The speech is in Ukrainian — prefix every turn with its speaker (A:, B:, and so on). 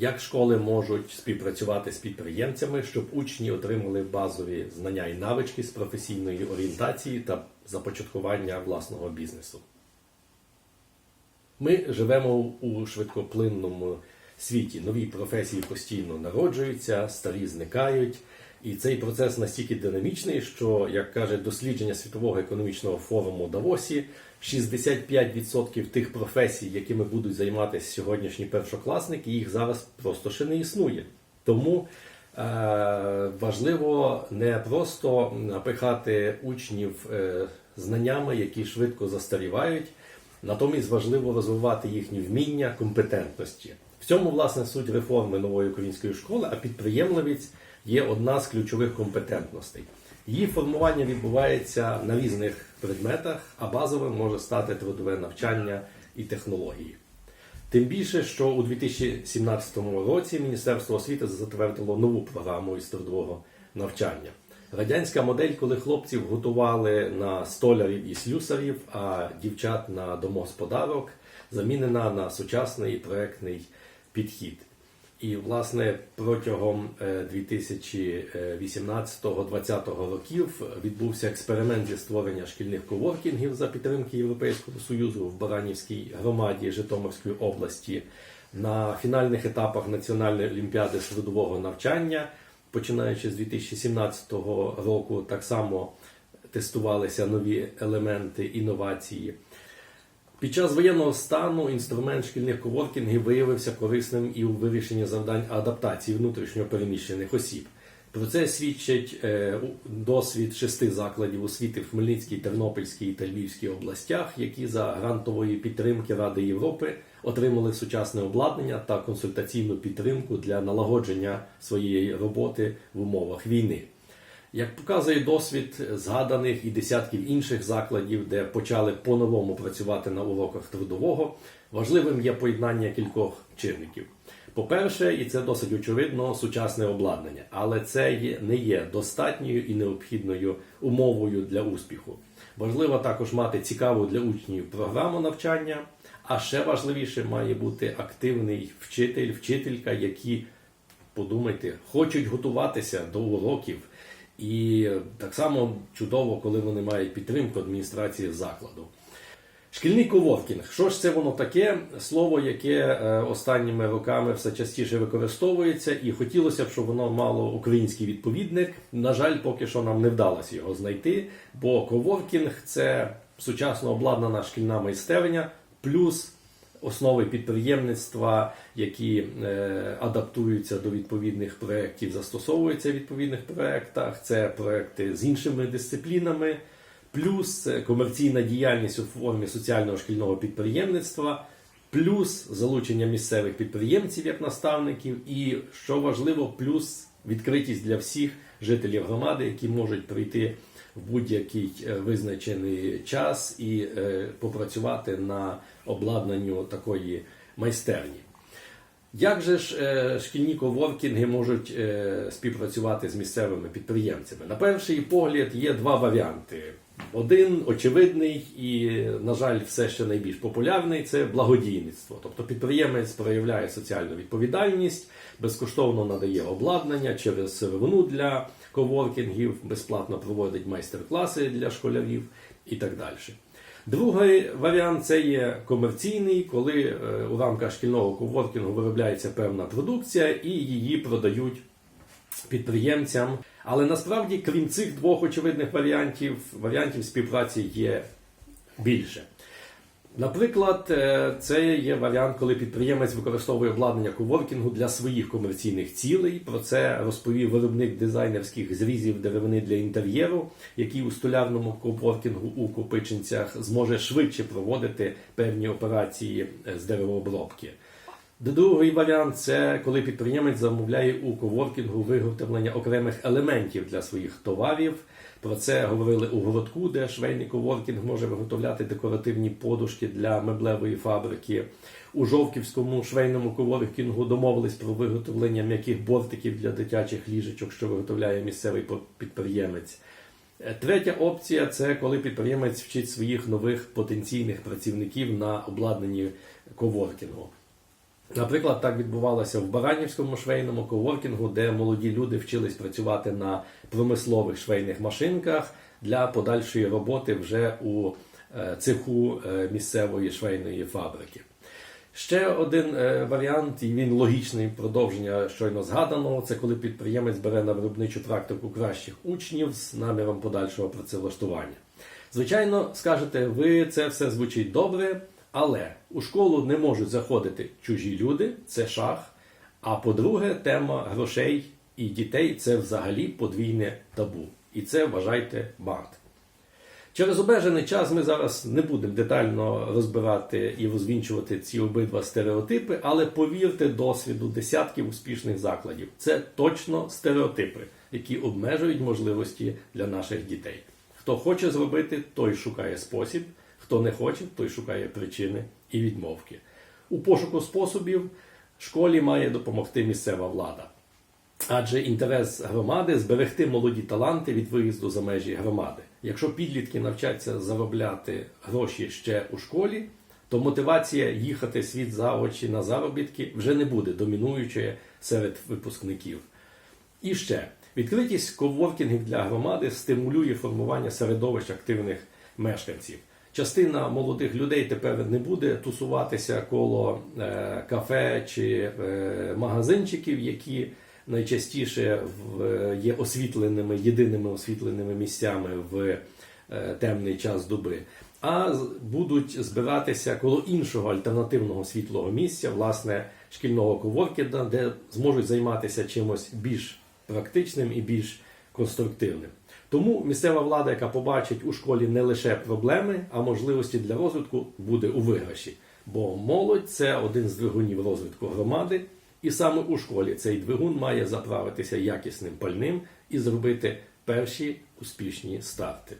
A: Як школи можуть співпрацювати з підприємцями, щоб учні отримали базові знання і навички з професійної орієнтації та започаткування власного бізнесу? Ми живемо у швидкоплинному світі. Нові професії постійно народжуються, старі зникають. І цей процес настільки динамічний, що, як каже дослідження Світового економічного форуму Давосі, 65% тих професій, якими будуть займатися сьогоднішні першокласники, їх зараз просто ще не існує. Тому е, важливо не просто напихати учнів е, знаннями, які швидко застарівають, натомість важливо розвивати їхні вміння, компетентності. В цьому, власне, суть реформи нової української школи, а підприємливість є одна з ключових компетентностей. Її формування відбувається на різних предметах, а базовим може стати трудове навчання і технології. Тим більше, що у 2017 році Міністерство освіти затвердило нову програму із трудового навчання. Радянська модель, коли хлопців готували на столярів і слюсарів, а дівчат на домогосподарок, замінена на сучасний проектний підхід. І, власне, протягом 2018-2020 років відбувся експеримент зі створення шкільних коворкінгів за підтримки Європейського Союзу в Баранівській громаді Житомирської області. На фінальних етапах Національної олімпіади з навчання, починаючи з 2017 року, так само тестувалися нові елементи інновації. Під час воєнного стану інструмент шкільних коворкінгів виявився корисним і у вирішенні завдань адаптації внутрішньо переміщених осіб. Про це свідчить е, досвід шести закладів освіти в Хмельницькій, Тернопільській та Львівській областях, які за грантової підтримки Ради Європи отримали сучасне обладнання та консультаційну підтримку для налагодження своєї роботи в умовах війни. Як показує досвід згаданих і десятків інших закладів, де почали по-новому працювати на уроках трудового, важливим є поєднання кількох чинників. По-перше, і це досить очевидно, сучасне обладнання, але це не є достатньою і необхідною умовою для успіху. Важливо також мати цікаву для учнів програму навчання, а ще важливіше має бути активний вчитель, вчителька, які, подумайте, хочуть готуватися до уроків. І так само чудово, коли вони мають підтримку адміністрації закладу. Шкільний коворкінг. Що ж це воно таке? Слово, яке е, останніми роками все частіше використовується, і хотілося б, щоб воно мало український відповідник. На жаль, поки що нам не вдалося його знайти, бо коворкінг це сучасно обладнана шкільна майстерня, плюс основи підприємництва, які е, адаптуються до відповідних проєктів, застосовуються в відповідних проєктах. Це проєкти з іншими дисциплінами, плюс комерційна діяльність у формі соціального шкільного підприємництва, плюс залучення місцевих підприємців як наставників, і що важливо, плюс відкритість для всіх жителів громади, які можуть прийти в будь-який е, визначений час і е, попрацювати на обладнанню такої майстерні. Як же ж е, шкільні коворкінги можуть співпрацювати з місцевими підприємцями? На перший погляд є два варіанти. Один очевидний і, на жаль, все ще найбільш популярний це благодійництво. Тобто підприємець проявляє соціальну відповідальність, безкоштовно надає обладнання через сировину для коворкінгів, безплатно проводить майстер-класи для школярів і так далі. Другий варіант це є комерційний, коли е, у рамках шкільного коворкінгу виробляється певна продукція і її продають підприємцям. Але насправді, крім цих двох очевидних варіантів, варіантів співпраці є більше. Наприклад, е, це є варіант, коли підприємець використовує обладнання коворкінгу для своїх комерційних цілей. Про це розповів виробник дизайнерських зрізів деревини для інтер'єру, який у столярному коворкінгу у Копичинцях зможе швидше проводити певні операції е, з деревообробки. Другий варіант це коли підприємець замовляє у коворкінгу виготовлення окремих елементів для своїх товарів. Про це говорили у городку, де швейний коворкінг може виготовляти декоративні подушки для меблевої фабрики. У Жовківському швейному коворкінгу домовились про виготовлення м'яких бортиків для дитячих ліжечок, що виготовляє місцевий підприємець. Третя опція це коли підприємець вчить своїх нових потенційних працівників на обладнанні коворкінгу. Наприклад, так відбувалося в Баранівському швейному коворкінгу, де молоді люди вчились працювати на промислових швейних машинках для подальшої роботи вже у е, цеху е, місцевої швейної фабрики. Ще один е, варіант, і він логічний продовження щойно згаданого, це коли підприємець бере на виробничу практику кращих учнів з наміром подальшого працевлаштування. Звичайно, скажете, ви це все звучить добре, але у школу не можуть заходити чужі люди, це шах. А по-друге, тема грошей і дітей це взагалі подвійне табу. І це вважайте бант. Через обмежений час ми зараз не будемо детально розбирати і розвінчувати ці обидва стереотипи, але повірте досвіду десятків успішних закладів. Це точно стереотипи, які обмежують можливості для наших дітей. Хто хоче зробити, той шукає спосіб, хто не хоче, той шукає причини і відмовки. У пошуку способів школі має допомогти місцева влада. Адже інтерес громади зберегти молоді таланти від виїзду за межі громади. Якщо підлітки навчаться заробляти гроші ще у школі, то мотивація їхати світ за очі на заробітки вже не буде домінуючою серед випускників. І ще відкритість коворкінгів для громади стимулює формування середовищ активних мешканців. Частина молодих людей тепер не буде тусуватися коло е, кафе чи е, магазинчиків, які найчастіше в, є освітленими, єдиними освітленими місцями в е, темний час доби, а будуть збиратися коло іншого альтернативного світлого місця, власне, шкільного коворкінга, де зможуть займатися чимось більш практичним і більш конструктивним. Тому місцева влада, яка побачить у школі не лише проблеми, а можливості для розвитку, буде у виграші. Бо молодь це один з двигунів розвитку громади, і саме у школі цей двигун має заправитися якісним пальним і зробити перші успішні старти.